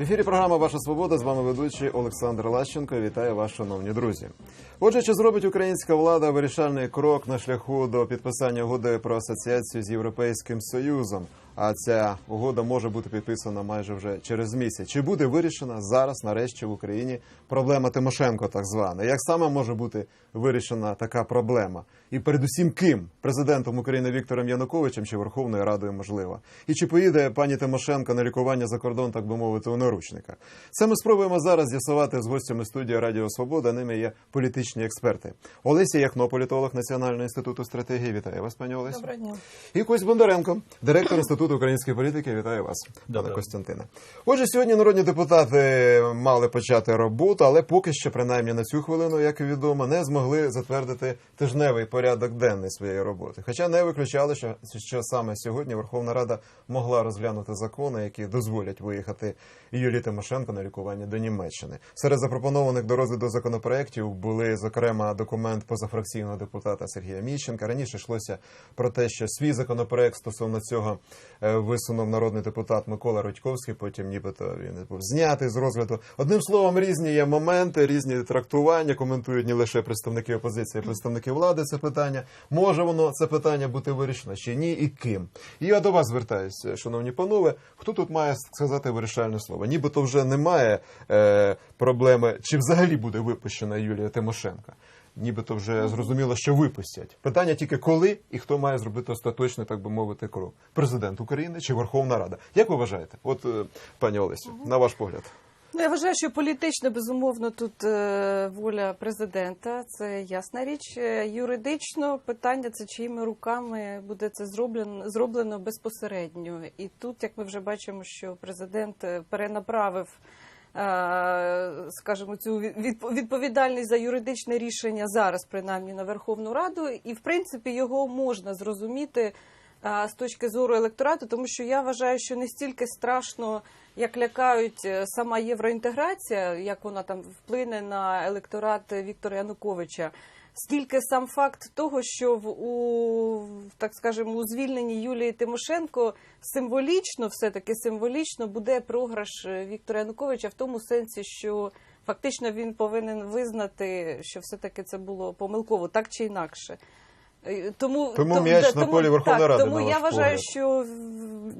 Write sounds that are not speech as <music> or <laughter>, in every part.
В ефірі програма Ваша Свобода з вами ведучий Олександр Лащенко. Вітаю вас, шановні друзі. Отже, чи зробить українська влада вирішальний крок на шляху до підписання угоди про асоціацію з Європейським Союзом? А ця угода може бути підписана майже вже через місяць. Чи буде вирішена зараз, нарешті, в Україні проблема Тимошенко, так звана? Як саме може бути вирішена така проблема? І передусім ким? Президентом України Віктором Януковичем чи Верховною Радою можливо? І чи поїде пані Тимошенко на лікування за кордон, так би мовити, у наручниках? Це ми спробуємо зараз з'ясувати з гостями студії Радіо Свобода. Ними є політичні експерти. Олеся Яхно, політолог Національного інституту стратегії. Вітаю вас, пані Олесю. Доброго дня. І Кость Бондаренко, директор Інституту української політики. Вітаю вас, пане Доброго. Костянтине. Отже, сьогодні народні депутати мали почати роботу, але поки що, принаймні на цю хвилину, як відомо, не змогли затвердити тижневий порядок денний своєї роботи. Хоча не виключали, що, що саме сьогодні Верховна Рада могла розглянути закони, які дозволять виїхати Юлії Тимошенко на лікування до Німеччини. Серед запропонованих до розгляду законопроєктів були зокрема документ позафракційного депутата Сергія Міщенка. Раніше йшлося про те, що свій законопроект стосовно цього е, висунув народний депутат Микола Рудьковський. Потім, нібито він був знятий з розгляду. Одним словом, різні є моменти, різні трактування. Коментують не лише представники опозиції, а представники влади. Це питання може воно це питання бути вирішено чи ні, і ким. І я до вас звертаюся, шановні панове. Хто тут має сказати вирішальне слово? Нібито вже немає е, проблеми, чи взагалі буде випущена Юлія Тимошенка. Нібито вже зрозуміло, що випустять. Питання тільки коли і хто має зробити остаточний, так би мовити, крок. Президент України чи Верховна Рада? Як ви вважаєте? От, е, пані Олесю, на ваш погляд. Ну, я вважаю, що політично, безумовно, тут е, воля президента, це ясна річ. Е, Юридично питання це чиїми руками буде це зроблено, зроблено безпосередньо. І тут, як ми вже бачимо, що президент е, перенаправив. Скажімо, цю від- відповідальність за юридичне рішення зараз, принаймні на Верховну Раду, і в принципі його можна зрозуміти з точки зору електорату, тому що я вважаю, що не стільки страшно, як лякають е, сама євроінтеграція, як вона там вплине на електорат Віктора Януковича. Стільки сам факт того, що в у так скажемо у звільненні Юлії Тимошенко символічно, все таки символічно буде програш е, Віктора Януковича в тому сенсі, що фактично він повинен визнати, що все таки це було помилково, так чи інакше. Е, Тому, Тому том- м'яч на полі Верховної Ради, Тому я вважаю, погляд. що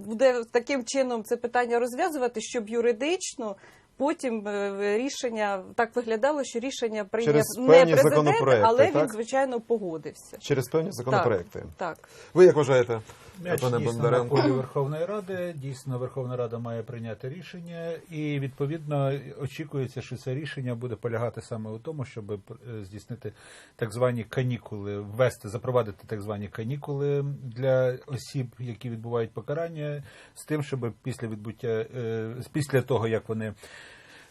буде таким чином це питання розв'язувати, щоб юридично потім е, рішення так виглядало, що рішення прийняв Через не президент, але він звичайно погодився. Через певні законопроекти. Так. Ви як вважаєте, М'яч пане дійсно на полі Верховної Ради. Дійсно, Верховна Рада має прийняти рішення, і відповідно очікується, що це рішення буде полягати саме у тому, щоб е, здійснити так звані канікули, ввести, запровадити так звані канікули для осіб, які відбувають покарання, з тим, щоб після відбуття е, після того, як вони.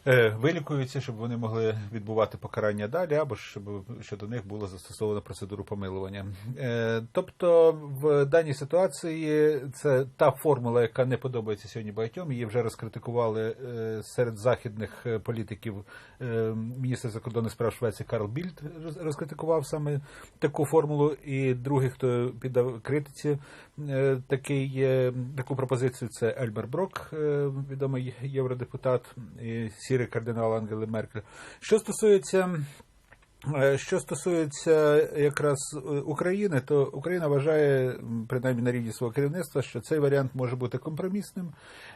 Е, Вилікуються, щоб вони могли відбувати покарання далі, або щоб щодо них було застосовано процедуру помилування. Е, Тобто, в даній ситуації це та формула, яка не подобається сьогодні багатьом. Її вже розкритикували е, серед західних політиків. Міністр закордонних справ Швеції Карл Більд розкритикував саме таку формулу. І другий, хто піддав критиці такий, е, таку пропозицію, це Ельмер Брок, е, відомий євродепутат сірий кардинал Ангели Меркель. Що стосується Що стосується якраз е, України, то Україна вважає, принаймні на рівні свого керівництва, що цей варіант може бути компромісним,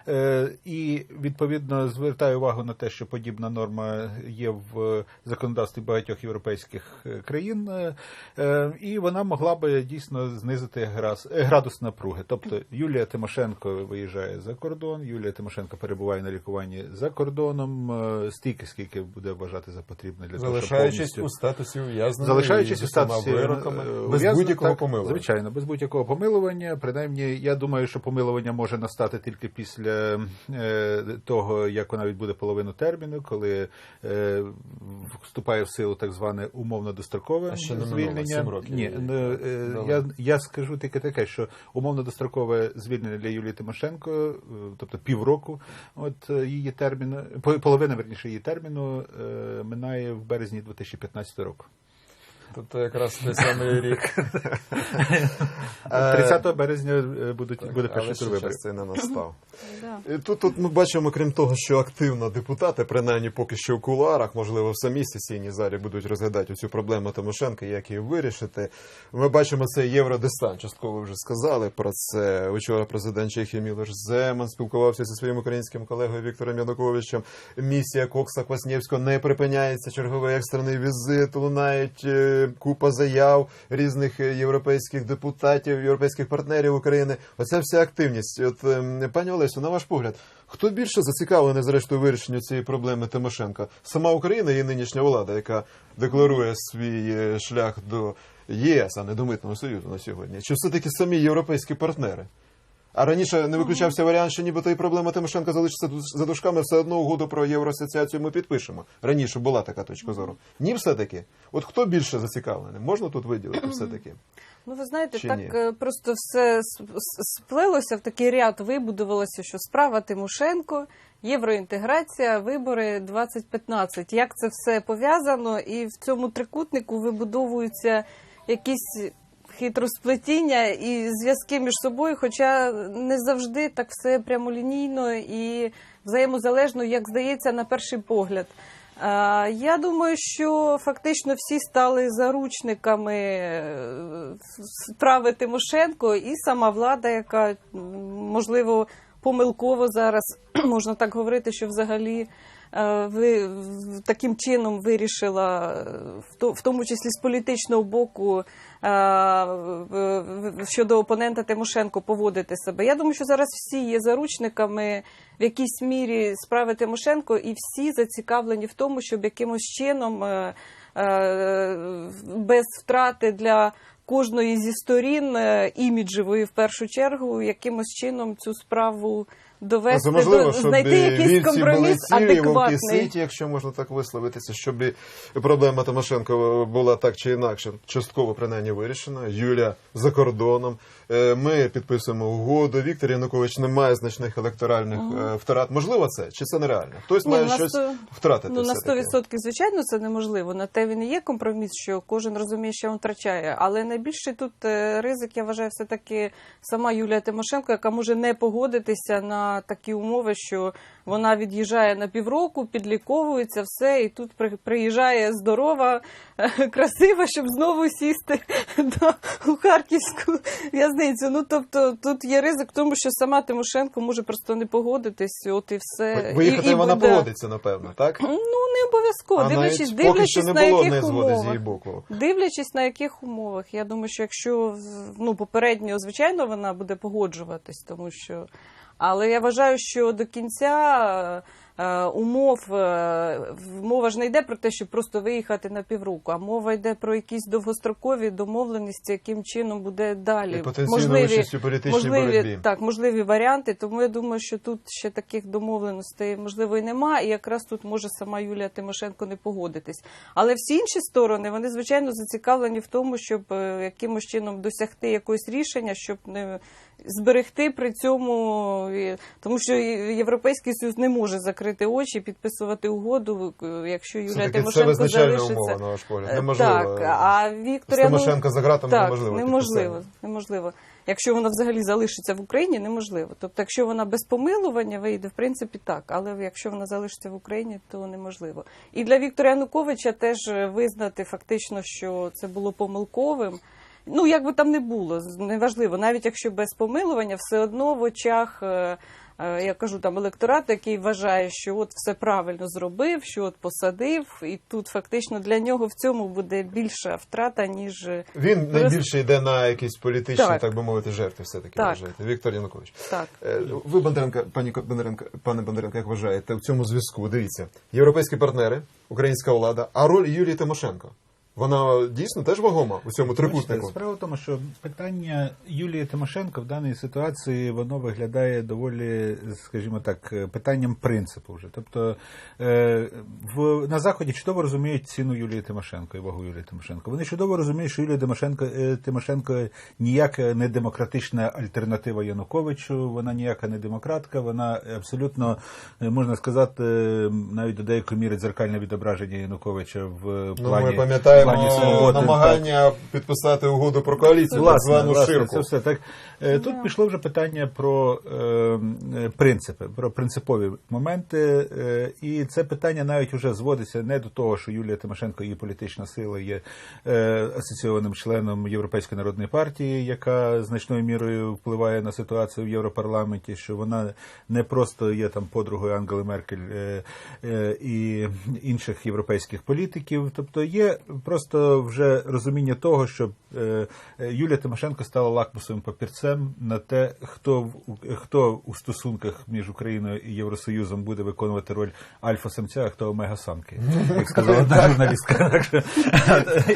Е, і відповідно звертає увагу на те, що подібна норма є в законодавстві багатьох європейських е, країн, е, е, і вона могла би дійсно знизити е, градус напруги. Тобто Юлія Тимошенко виїжджає за кордон, Юлія Тимошенко перебуває на лікуванні за кордоном е, стільки, скільки буде вважати за потрібне для того, щоб повністю статусі ув'язненої, залишаючись у статусі вироками, е, без будь-якого помилування. Звичайно, без будь-якого помилування. Принаймні, я думаю, що помилування може настати тільки після е, того, як вона відбуде половину терміну, коли е, вступає в силу так зване умовно дострокове звільнення. років Ні, ну, е, я, я скажу тільки таке, що умовно дострокове звільнення для Юлії Тимошенко, е, тобто півроку, от е, її терміну, по- половина верніше її терміну е, минає в березні 2015 року. Тобто якраз той самий <laughs> рік. 30 березня е, будуть буде перший тур виборів. цей не настав. І тут, тут ми бачимо, крім того, що активно депутати, принаймні поки що в кулуарах, можливо, в самій сесійній залі будуть розглядати цю проблему Тимошенка, як її вирішити. Ми бачимо цей євродистант. Частково вже сказали про це. Вчора президент Чехії Мілош Земан спілкувався зі своїм українським колегою Віктором Януковичем. Місія Кокса Кваснєвського не припиняється. Черговий екстрений візит. Лунають е, купа заяв різних е, європейських депутатів, європейських партнерів України. Оця вся активність. От ем, пані Олесю, на ваш погляд, хто більше зацікавлений зрештою вирішенню цієї проблеми Тимошенка? Сама Україна і нинішня влада, яка декларує свій е, шлях до ЄС, а не до митного союзу на сьогодні? Чи все таки самі європейські партнери? А раніше не виключався варіант, що нібито і проблема Тимошенка залишиться за дужками, все одно угоду про євроасоціацію ми підпишемо. Раніше була така точка зору. Ні, все-таки. От хто більше зацікавлений? Можна тут виділити все-таки? Ну, ви знаєте, Чи так ні? е, просто все с- с- сплелося в такий ряд, вибудувалося, що справа Тимошенко, євроінтеграція, вибори 2015. Як це все пов'язано, і в цьому трикутнику вибудовуються якісь хитросплетіння і зв'язки між собою, хоча не завжди так все прямолінійно і взаємозалежно, як здається, на перший погляд. Я думаю, що фактично всі стали заручниками е, справи Тимошенко і сама влада, яка можливо помилково зараз <clears throat> можна так говорити, що взагалі е, ви таким чином вирішила, е, в тому числі з політичного боку щодо опонента Тимошенко поводити себе. Я думаю, що зараз всі є заручниками в якійсь мірі справи Тимошенко, і всі зацікавлені в тому, щоб якимось чином е, е, без втрати для кожної зі сторін е, іміджевої в першу чергу, якимось чином цю справу довести можливо, до знайти якийсь компроміс цілі, адекватний. ситі, якщо можна так висловитися, щоб і проблема Тимошенко була так чи інакше частково принаймні вирішена. Юля за кордоном. Е, Ми підписуємо угоду. Віктор Янукович не має значних електоральних е, втрат. Можливо, це чи це нереально? Хтось Ні, має ну, на щось сто- втратити. Ну на 100% звичайно це неможливо. На те він і є компроміс, що кожен розуміє, що він втрачає. Але найбільший тут е, ризик, я вважаю, все таки сама Юлія Тимошенко, яка може не погодитися на такі умови, що вона від'їжджає на півроку, підліковується, все, і тут приїжджає здорова, е, красива, щоб знову сісти <laughs> до, у харківську в'язницю. Ну тобто тут є ризик, в тому що сама Тимошенко може просто не погодитись, от і все. Ви- І- Виїхати і вона буде- погодиться, напевно, так? Ну не обов'язково. Дивлячись, дивлячись на яких незгоди з її боку. Дивлячись на яких умовах. Я думаю, що якщо ну попередньо, звичайно, вона буде погоджуватись, тому що. Але я вважаю, що до кінця е, умов е, мова ж не йде про те, щоб просто виїхати на півроку, а мова йде про якісь довгострокові домовленості, яким чином буде далі І політичній можливі, боротьбі. так, можливі варіанти. Тому я думаю, що тут ще таких домовленостей можливо і немає. І якраз тут може сама Юлія Тимошенко не погодитись. Але всі інші сторони вони звичайно зацікавлені в тому, щоб е, якимось чином досягти якогось рішення, щоб не зберегти при цьому, тому що Європейський Союз не може закрити очі, підписувати угоду, е, якщо Юлія Все-таки це Тимошенко визначальна залишиться. умова, на ваш погляд. Е, Неможливо. Так, а ну, Тимошенко за ґратами так, неможливо. неможливо, неможливо. Якщо вона взагалі залишиться в Україні, неможливо. Тобто, якщо вона без помилування вийде, в принципі, так. Але якщо вона залишиться в Україні, то неможливо. І для Віктора Януковича теж е, визнати фактично, що це було помилковим. Ну, як би там не було, неважливо, навіть якщо без помилування, все одно в очах. е, е, Я кажу там електорат, який вважає, що от все правильно зробив, що от посадив, і тут фактично для нього в цьому буде більша втрата, ніж е, Він найбільше йде на якісь політичні, так, Так. би мовити, жертви все-таки Так. вважаєте. Віктор Янукович. так. Ви, Бондаренко, пані Ко- Бондаренко, пане Бондаренко, як вважаєте, в цьому зв'язку, дивіться, європейські партнери, українська влада, а роль Юлії Тимошенко, вона дійсно теж вагома у цьому трикутнику? Справа в тому, що питання Юлії Тимошенко в даній ситуації воно виглядає доволі, скажімо так, питанням принципу вже. Тобто е, в, на Заході чудово розуміють ціну Юлії Тимошенко і вагу Юлії Тимошенко. Вони чудово розуміють, що Юлія Тимошенко, е, Тимошенко ніяка не демократична альтернатива Януковичу, вона ніяка не демократка, вона абсолютно, е, можна сказати, е, навіть до деякої міри дзеркальне відображення Януковича в Ну, плані. ми пам'ятаємо пам'ятаємо свободи, намагання підписати угоду про коаліцію, так звану власне, ширку. це все так. Е, Тут пішло вже питання про е, е, принципи, про принципові моменти, е, і це питання навіть вже зводиться не до того, що Юлія Тимошенко, її політична сила, є е, асоційованим членом Європейської народної партії, яка значною мірою впливає на ситуацію в Європарламенті, що вона не просто є там подругою Ангели Меркель е, е, і інших європейських політиків. Тобто є просто вже розуміння того, що е, е, Юлія Тимошенко стала лакмусовим папірцем на те, хто в хто у стосунках між Україною і Євросоюзом буде виконувати роль альфа-самця, а хто омега-самки, як сказала <laughs> одна журналістка.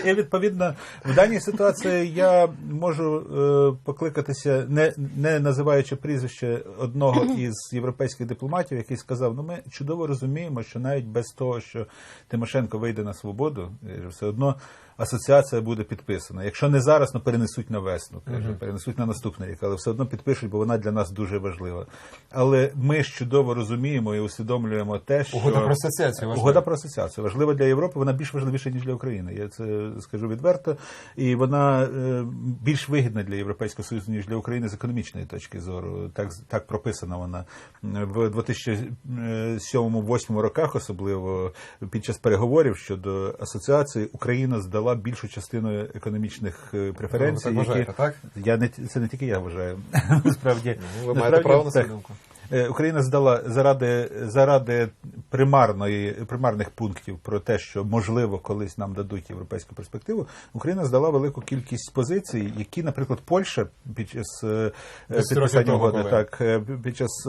І відповідно в даній ситуації я можу е, покликатися, не, не називаючи прізвище одного <clears throat> із європейських дипломатів, який сказав: ну ми чудово розуміємо, що навіть без того, що Тимошенко вийде на свободу, е, все одно nur асоціація буде підписана. Якщо не зараз, ну перенесуть на весну, каже, перенесуть на наступний рік, але все одно підпишуть, бо вона для нас дуже важлива. Але ми ж чудово розуміємо і усвідомлюємо те, що Угода про асоціацію важлива. Угода про асоціацію важлива для Європи. Вона більш важливіша ніж для України. Я це скажу відверто. І вона е, більш вигідна для Європейського союзу ніж для України з економічної точки зору. Так так прописана вона в 2007-2008 роках, особливо під час переговорів щодо асоціації, Україна здала більшу частину економічних преференцій. преференцій. Ви так вважаєте, так? Я не це не тільки я вважаю. <laughs> Насправді Ви маєте право на свою думку. Е, Україна здала заради заради примарної примарних пунктів про те, що можливо колись нам дадуть європейську перспективу. Україна здала велику кількість позицій, які, наприклад, Польща під час е, підписання угоди, так е, під час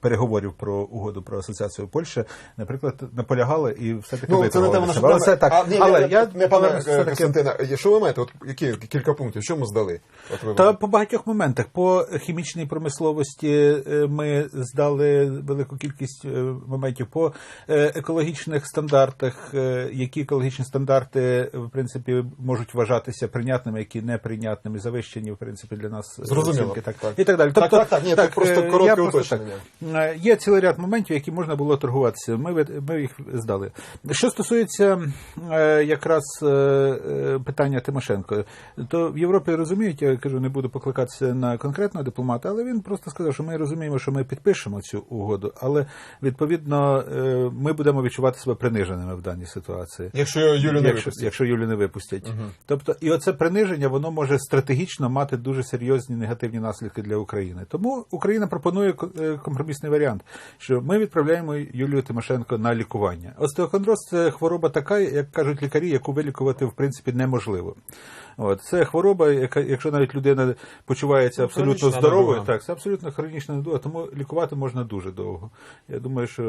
переговорів про угоду про асоціацію Польща, наприклад, наполягала і все таки Ну, це не тема наша Але це так. А, ні, але я, я не пане Костянтина, що ви маєте? От які кілька пунктів? Що ми здали? От ви Та по багатьох моментах. По хімічній промисловості ми здали велику кількість е, моментів. По е, екологічних стандартах, е, які екологічні стандарти в принципі можуть вважатися прийнятними, які неприйнятними, завищені в принципі для нас Зрозуміло. так, Так. і так далі. Так, так, так. Ні, тут просто е, коротке я просто так. Є цілий ряд моментів, які можна було торгуватися. Ми, ми їх здали. Що стосується якраз питання Тимошенко, то в Європі розуміють, я кажу, не буду покликатися на конкретного дипломата, але він просто сказав, що ми розуміємо, що ми підпишемо цю угоду, але відповідно е, ми будемо відчувати себе приниженими в даній ситуації. Якщо Юлю не Якщо, випустять. якщо Юлю не випустять. Тобто, і оце приниження воно може стратегічно мати дуже серйозні негативні наслідки для України. Тому Україна пропонує е, компромісний варіант, що ми відправляємо Юлію Тимошенко на лікування. Остеохондроз це хвороба така, як кажуть лікарі, яку вилікувати в принципі неможливо. От це хвороба, яка, якщо навіть людина почувається абсолютно хронічна здоровою, недуга. так це абсолютно хронічна недуга, тому лікувати можна дуже довго. Я думаю, що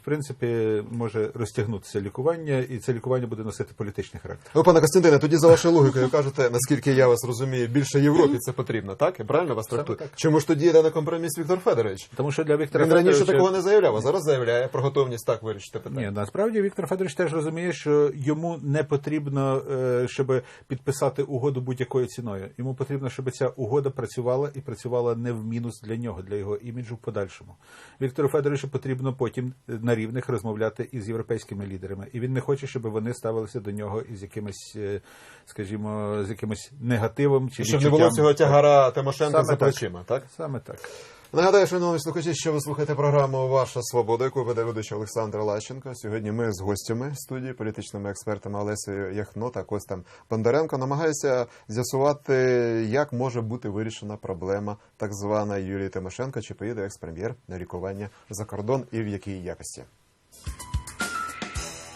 в принципі може розтягнутися лікування, і це лікування буде носити політичний характер. Ви, пане Костянтине, тоді за вашою логікою кажете, наскільки я вас розумію, більше Європі це потрібно, так? Я правильно вас трактую? так. Чому ж тоді йде на компроміс Віктор Федорович? Тому що для Віктора Він раніше Федоровича- такого не заявляв, а зараз заявляє про готовність так вирішити питання. Ні, насправді Віктор Федорович теж розуміє, що йому не потрібно, е, щоб підписати угоду будь-якою ціною. Йому потрібно, щоб ця угода працювала і працювала не в мінус для нього, для його іміджу в подальшому. Віктору Федоровичу потрібно потім на рівних розмовляти із європейськими лідерами, і він не хоче, щоб вони ставилися до нього із якимось, е, скажімо, з якимось негативом чи Щоб не було цього тягара Тимошенка за плечима, так? Саме так. Нагадаю, шановні слухачі, що ви слухаєте програму Ваша свобода, яку веде ведучий Олександр Лащенко. Сьогодні ми з гостями студії, політичними експертами Олесею Яхно та Костем Бондаренко намагаються з'ясувати, як може бути вирішена проблема так звана Юлії Тимошенко, чи поїде екс-прем'єр на лікування за кордон і в якій якості.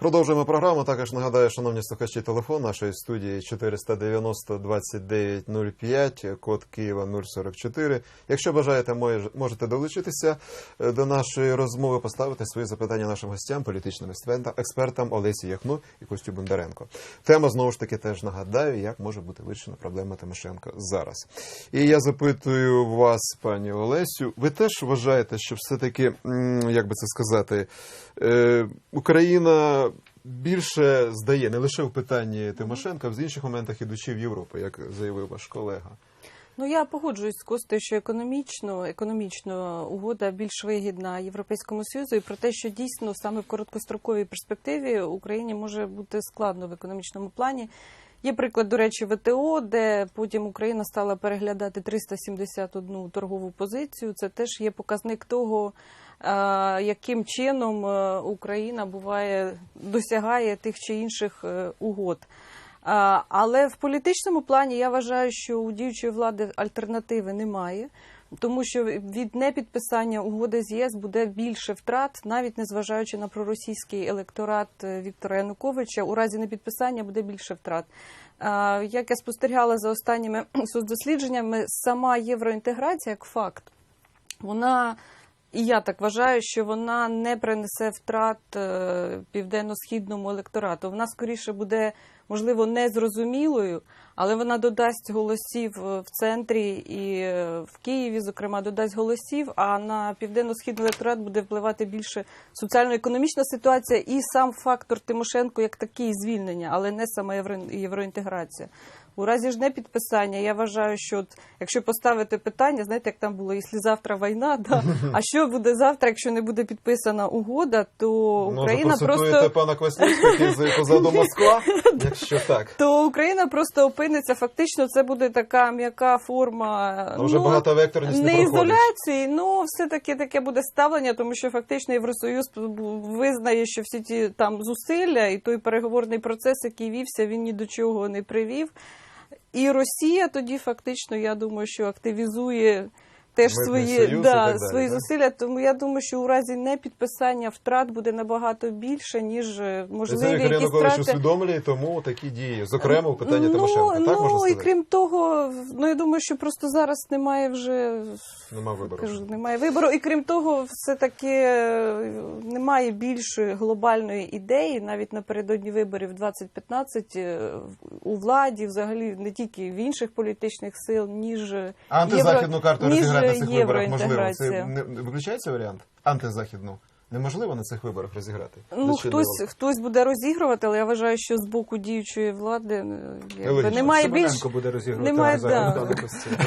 Продовжуємо програму. Також нагадаю, шановні слухачі, телефон нашої студії 490 2905, код Києва 044. Якщо бажаєте, мож- можете долучитися е, до нашої розмови, поставити свої запитання нашим гостям, політичним експертам- Олесі Яхну і Костю Бондаренко. Тема знову ж таки теж нагадаю, як може бути вирішена проблема Тимошенко зараз. І я запитую вас, пані Олесю, ви теж вважаєте, що все-таки, як би це сказати, е, Україна більше здає не лише в питанні Тимошенка, а в інших моментах ідучи в Європу, як заявив ваш колега. Ну я погоджуюсь з Костею, що економічно, економічно угода більш вигідна Європейському Союзу, і про те, що дійсно саме в короткостроковій перспективі Україні може бути складно в економічному плані. Є приклад, до речі, ВТО, де потім Україна стала переглядати 371 торгову позицію. Це теж є показник того, яким чином е, Україна буває досягає тих чи інших е, угод. Але в політичному плані я вважаю, що у діючої влади альтернативи немає, тому що від непідписання угоди з ЄС буде більше втрат, навіть незважаючи на проросійський електорат е, Віктора Януковича. У разі непідписання буде більше втрат. Як я спостерігала за останніми <clears throat> соцдослідженнями, сама євроінтеграція як факт, вона. І я так вважаю, що вона не принесе втрат е, південно-східному електорату. Вона скоріше буде, можливо, незрозумілою, але вона додасть голосів е, в центрі і е, в Києві, зокрема, додасть голосів. А на південно-східний електорат буде впливати більше соціально-економічна ситуація і сам фактор Тимошенко як такий звільнення, але не євро- євроінтеграція. У разі ж не підписання, я вважаю, що от, якщо поставити питання, знаєте, як там було, якщо завтра війна, <laughs> да, а що буде завтра, якщо не буде підписана угода, то Україна Може, просто пана Кваснівського, який <laughs> позаду Москва, <laughs> якщо так. то Україна просто опиниться. Фактично, це буде така м'яка форма Ну, вже багатовекторність не не ізоляції, ну все таки таке буде ставлення, тому що фактично Євросоюз визнає, що всі ті там зусилля і той переговорний процес, який вівся, він ні до чого не привів. І Росія тоді фактично, я думаю, що активізує теж Митний свої, союз і да, так далі, свої да? зусилля. Тому я думаю, що у разі непідписання втрат буде набагато більше, ніж е, Це можливі Віктор якісь Янукович втрати. усвідомлює, тому такі дії, зокрема у питанні ну, Тимошенка. Так ну, можна і сказати? крім того, ну я думаю, що просто зараз немає вже Нема вибору. кажу, немає вибору. І крім того, все таки немає більшої глобальної ідеї, навіть напередодні виборів 2015 е, у владі, взагалі не тільки в інших політичних сил, ніж Антизахідну карту ніж на цих виборах можливо. Це не виключається варіант? Антизахідну. Неможливо на цих виборах розіграти. Ну, хтось, хтось буде розігрувати, але я вважаю, що з боку діючої влади е, якби, немає більш буде розігрувати немає, да.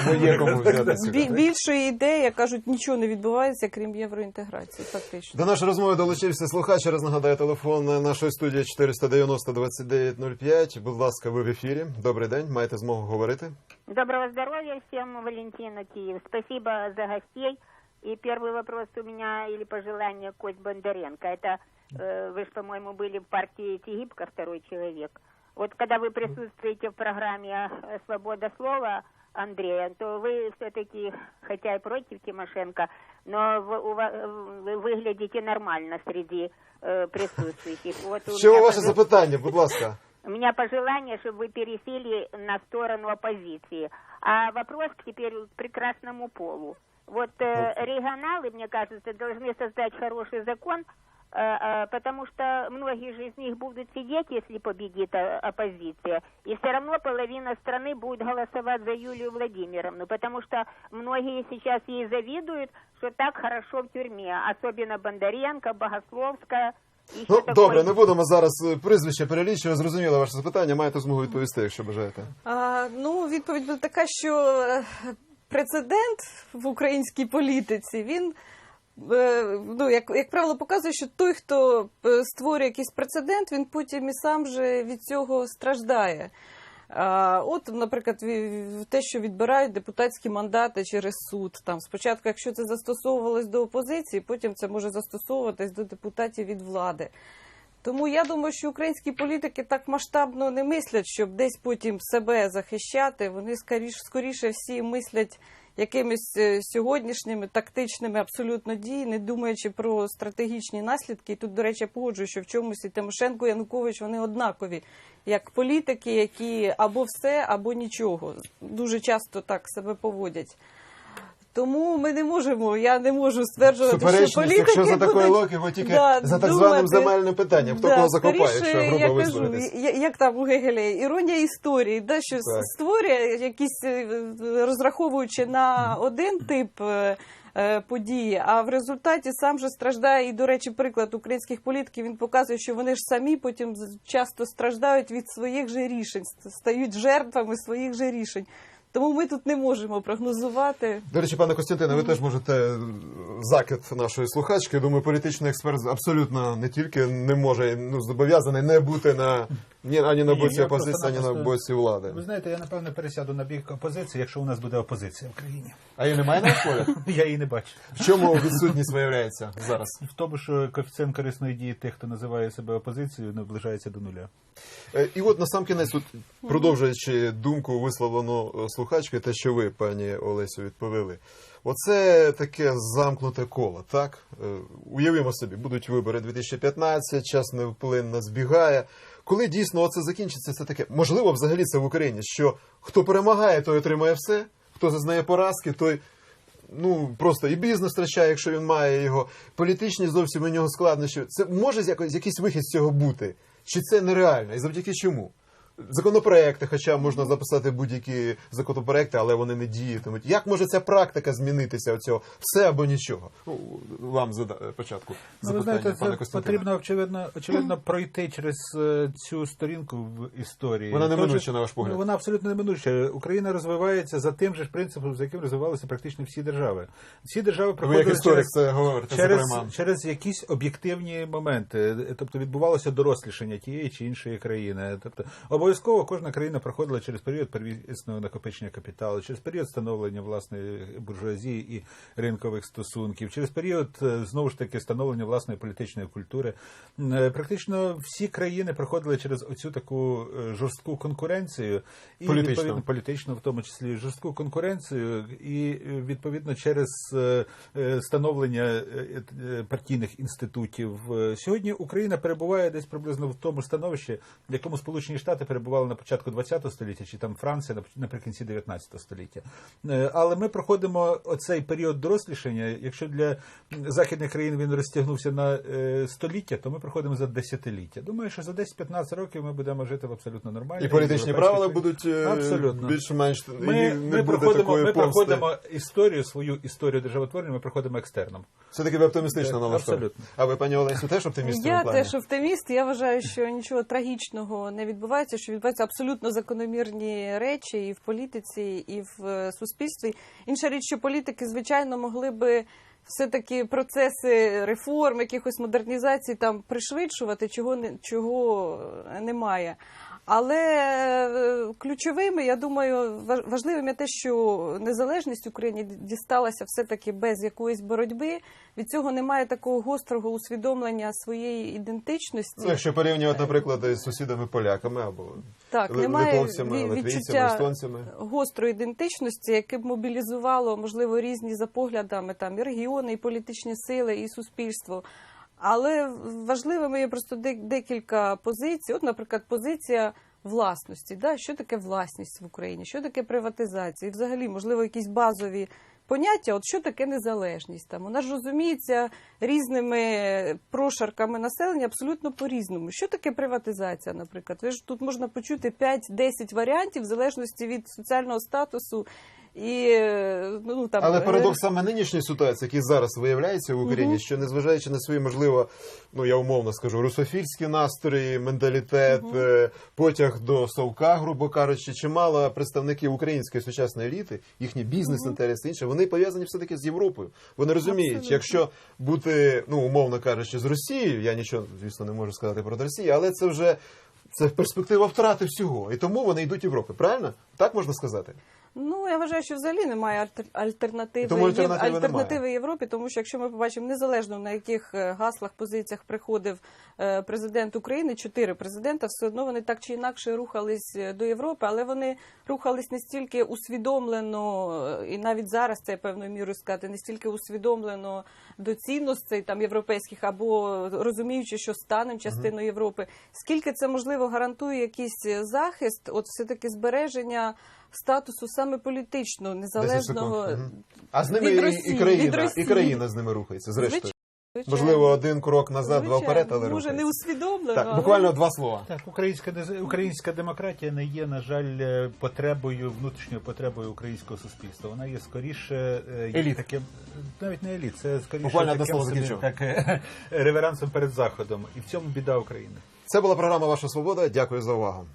Тому є кому взяти сюди. Більшої ідеї, як кажуть, нічого не відбувається, крім євроінтеграції, фактично. До нашої розмови долучився слухач. Раз нагадаю телефон нашої студії 490 2905. Будь ласка, ви в ефірі. Добрий день, маєте змогу говорити. Доброго здоровья всем, Валентина Киев. Спасибо за гостей. И первый вопрос у меня или пожелание Кость Бондаренко. Это э, вы же, по-моему, были в партии Тегибко, второй человек. Вот когда вы присутствуете в программе э, «Свобода слова» Андрея, то вы все-таки, хотя и против Тимошенко, но вы, вы выглядите нормально среди э, присутствующих. Вот меня ваше пожел- запитання? Будь ласка. у меня пожелание, чтобы вы пересели на сторону оппозиции. А вопрос теперь к прекрасному полу. Вот э, регионалы, мне кажется, должны создать хороший закон, э, э, потому что многие же из них будут сидеть, если победит э, оппозиция, и все равно половина страны будет голосовать за Юлию Владимировну, потому что многие сейчас ей завидуют, что так хорошо в тюрьме, особенно Бондаренко, Богословская. и Ну всё добре, такое. не будемо зараз е, прізвище перелічувати. Зрозуміло ваше запитання. Маєте змогу відповісти, якщо бажаєте. А, ну, відповідь буде така, що е, прецедент в українській політиці він. е, Ну, як, як правило, показує, що той, хто е, створює якийсь прецедент, він потім і сам же від цього страждає. От, наприклад, те, що відбирають депутатські мандати через суд. Там спочатку, якщо це застосовувалось до опозиції, потім це може застосовуватись до депутатів від влади. Тому я думаю, що українські політики так масштабно не мислять, щоб десь потім себе захищати. Вони скоріш, скоріше всі мислять якимись е, сьогоднішніми тактичними абсолютно дій, не думаючи про стратегічні наслідки. І тут, до речі, погоджую, що в чомусь і Тимошенко, і Янукович вони однакові, як політики, які або все, або нічого. Дуже часто так себе поводять. Тому ми не можемо, я не можу стверджувати, що політики якщо за такою будуть, логікою, тільки да, за так думати. званим земельним питанням. Хто Да, кого закопає, скоріше, грубо я кажу, висловитись. я- як там у Гегеля, іронія історії, да, що Так. створює якісь, е, розраховуючи на один тип е, е, події, а в результаті сам же страждає. І, до речі, приклад українських політиків він показує, що вони ж самі потім часто страждають від своїх же рішень, стають жертвами своїх же рішень. Тому ми тут не можемо прогнозувати. До речі, пане Костянтине, ви теж можете закид нашої слухачки. Думаю, політичний експерт абсолютно не тільки не може, ну зобов'язаний не бути на ні ані на Ні, боці я опозиції, ані на просто-напросто- боці влади. Ви знаєте, я напевно пересяду на бік опозиції, якщо у нас буде опозиція в країні. А її немає на полі? <laughs> Я її не бачу. В чому відсутність виявляється зараз? В тому, що коефіцієнт корисної дії тих, хто називає себе опозицією, наближається до нуля. Е, І от на сам кінець, от, продовжуючи думку висловлену е, слухачкою, те, що ви, пані Олесю, відповіли. Оце таке замкнуте коло, так? Е, Уявімо собі, будуть вибори 2015, час невплинно збігає. Коли дійсно це закінчиться, це таке. Можливо, взагалі це в Україні, що хто перемагає, той отримає все, хто зазнає поразки, той ну просто і бізнес втрачає, якщо він має його, політичні зовсім у нього складнощі. Це може якось якийсь вихід з цього бути? Чи це нереально? І завдяки чому? Законопроекти, хоча можна записати будь-які законопроекти, але вони не діятимуть. Як може ця практика змінитися оцього все або нічого? Ну, вам зада... початку Ну, ви знаєте, пане це потрібно очевидно, очевидно пройти через е, цю сторінку в історії. Вона неминуча, на ваш погляд? Ну, Вона абсолютно неминуча. Україна розвивається за тим же ж принципом, за яким розвивалися практично всі держави. Всі держави Ви як історик через, це говорите, через, через якісь об'єктивні моменти. Тобто відбувалося дорослішання тієї чи іншої країни. Тобто обов'язково кожна країна проходила через період первісного накопичення капіталу, через період становлення власної буржуазії і ринкових стосунків, через період е, знову ж таки становлення власної політичної культури. Е, Практично всі країни проходили через оцю таку е, жорстку конкуренцію і Політичну. відповідно політичну, в тому числі жорстку конкуренцію, і відповідно через становлення партійних інститутів. Сьогодні Україна перебуває десь приблизно в тому становищі, в якому Сполучені Штати перебували на початку ХХ століття, чи там Франція наприкінці 19 століття. Е, Але ми проходимо оцей період дорослішання. Якщо для західних країн він розтягнувся на е, століття, то ми проходимо за десятиліття. Думаю, що за 10-15 років ми будемо жити в абсолютно нормальній І політичні правила будуть е, Абсолютно. більш-менш Ми, не ми, проходимо, ми проходимо історію, свою історію державотворення, ми проходимо екстерном. Все-таки ви оптимістично налаштовані. абсолютно. А ви, пані Олесю, теж оптиміст Я теж оптиміст. Я вважаю, що нічого трагічного не відбувається, що відбуваються абсолютно закономірні речі і в політиці, і в е, суспільстві. Інша річ, що політики, звичайно, могли би. Все-таки процеси реформ, якихось модернізацій там пришвидшувати, чого не чого е, немає. Але е, ключовими, я думаю, важ- важливим є те, що незалежність Україні дісталася все-таки без якоїсь боротьби. Від цього немає такого гострого усвідомлення своєї ідентичності. Ну, якщо порівнювати, наприклад, із сусідами поляками або Так, немає литовцями, відчуття естонцями. гострої ідентичності, яке б мобілізувало, можливо, різні за поглядами там і регіони, і політичні сили, і суспільство. Але важливими є просто декілька позицій. От, наприклад, позиція власності. Да? Що таке власність в Україні? Що таке приватизація? І взагалі, можливо, якісь базові поняття, от що таке незалежність. Там вона ж розуміється різними прошарками населення абсолютно по-різному. Що таке приватизація, наприклад? Ви ж тут можна почути 5-10 варіантів в залежності від соціального статусу. І ну там Але е, парадокс саме нинішньої ситуації, який зараз виявляється в Україні, що незважаючи на свої, можливо, ну я умовно скажу, русофільські настрої, менталітет, е, потяг до совка, грубо кажучи, чимало представників української сучасної еліти, їхні бізнес-інтереси інше, вони пов'язані все таки з Європою. Вони розуміють, Абсолютно. якщо бути, ну умовно кажучи, з Росією, я нічого, звісно, не можу сказати проти Росії, але це вже це перспектива втрати всього. І тому вони йдуть в Європу, правильно? Так можна сказати? Ну я вважаю, що взагалі немає альтер- альтернативи, Тому Є- альтернативи альтернативи Європі, тому що якщо ми побачимо незалежно на яких е, гаслах, позиціях приходив е, президент України, чотири президента, все одно вони так чи інакше рухались е, до Європи, але вони рухались не стільки усвідомлено, і навіть зараз це певною мірою сказати, не стільки усвідомлено до цінностей там європейських, або розуміючи, що станемо частиною Європи, скільки це можливо гарантує якийсь захист, от все таки збереження статусу саме політично 10 незалежного. Мгм. А з ними від Росії, і, країна, від Росії. і країна з ними рухається, зрештою. Звичайно. Можливо, один крок назад, два вперед, але може не усвідомлено. Так, але- буквально два слова. Так, українська українська демократія не є, на жаль, е, потребою внутрішньою потребою українського суспільства. Вона є скоріше е, Еліт. таким, навіть не еліт, це скоріше Буквально таким слово собі, так, е, <laughs> реверансом перед заходом. І в цьому біда України. Це була програма Ваша Свобода. Дякую за увагу.